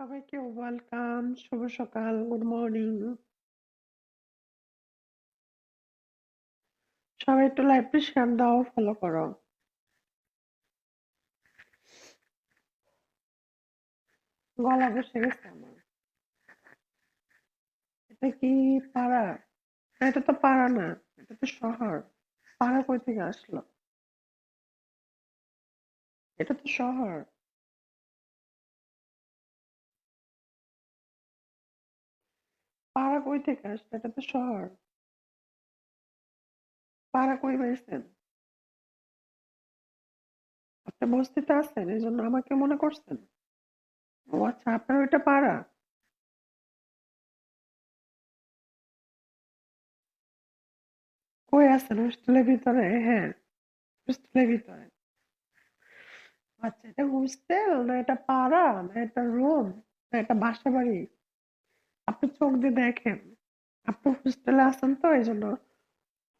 সবাইকে ওয়েলকাম, শুভ সকাল, good morning. সবাই একটু লাইভটি শেয়ার দাও ফলো করো। গলা বসে গেছে আমার। এটা কি পাড়া? এটা তো পাড়া না, এটা তো শহর। পাড়া কই থেকে আসলো? এটা তো শহর। কই থেকে আসলো এটা তো শহর। পাড়া কই পাইছেন আপনি বস্তিতে আছেন, এই জন্য আমাকে মনে করছেন? ও আচ্ছা আপনার ওইটা পাড়া? কই আছেন? হোস্টেলের ভিতরে? হ্যাঁ হোস্টেলের ভিতরে। আচ্ছা এটা হোস্টেল না এটা পাড়া, না এটা রুম, না এটা বাসা বাড়ি আপনি চোখ দিয়ে দেখেন। আপনি হোস্টেলে আছেন তো এই জন্য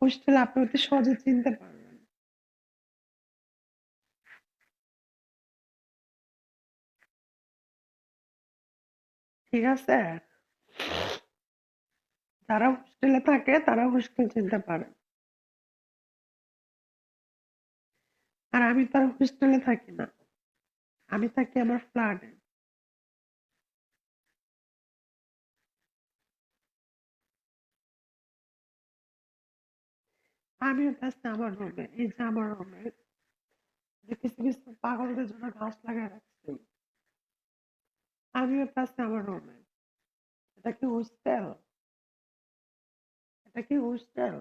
হোস্টেলে আপনি অতি সহজে চিনতে পারবেন। ঠিক আছে? যারা হোস্টেলে থাকে, তারা হোস্টেল চিনতে পারে। আর আমি তো আর হোস্টেলে থাকি না। আমি থাকি আমার ফ্ল্যাটে আমিও তো আছি আমার রুমে এই যে আমার রুমে কিছু কিছু পাগলদের জন্য ঘাস লাগিয়ে রাখছি। আমিও তো আছি আমার রুমে এটা কি হোস্টেল এটা কি হোস্টেল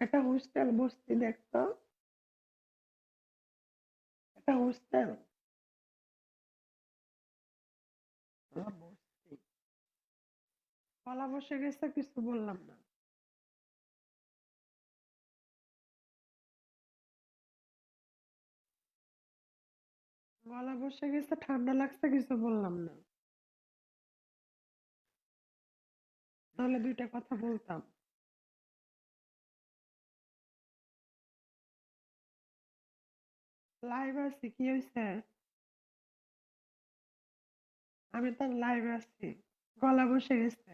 এটা হোস্টেল বসতি দেখতো এটা হোস্টেল বসতি কলা বসে গেছে, কিছু বললাম না। গলা বসে গেছে, ঠান্ডা লাগছে কিছু বললাম না। নাহলে দুইটা কথা বলতাম। লাইভ আছি, কি হয়েছে আমি তো লাইভ আছি, গলা বসে গেছে।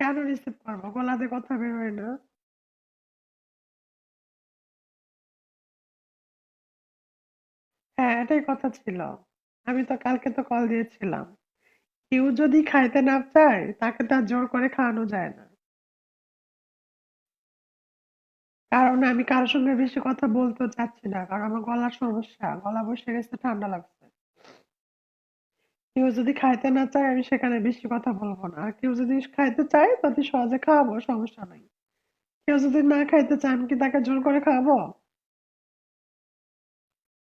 কেন রিসিভ করব? গলাতে কথা বের হয় না। হ্যাঁ এটাই কথা ছিল। আমি তো কালকে তো কল দিয়েছিলাম। কেউ যদি খাইতে না চায়, তাকে তো জোর করে খাওয়ানো যায় না। কারণ আমি কারোর সঙ্গে বেশি কথা বলতে চাচ্ছি না, কারণ আমার গলার সমস্যা। গলা বসে গেছে, ঠান্ডা লাগছে। কেউ যদি খাইতে না চায়, আমি সেখানে বেশি কথা বলব না। আর কেউ যদি খাইতে চায় তাতে সহজে খাওয়াবো, সমস্যা নাই। কেউ যদি না খাইতে চায়, আমি কি তাকে জোর করে খাওয়াবো?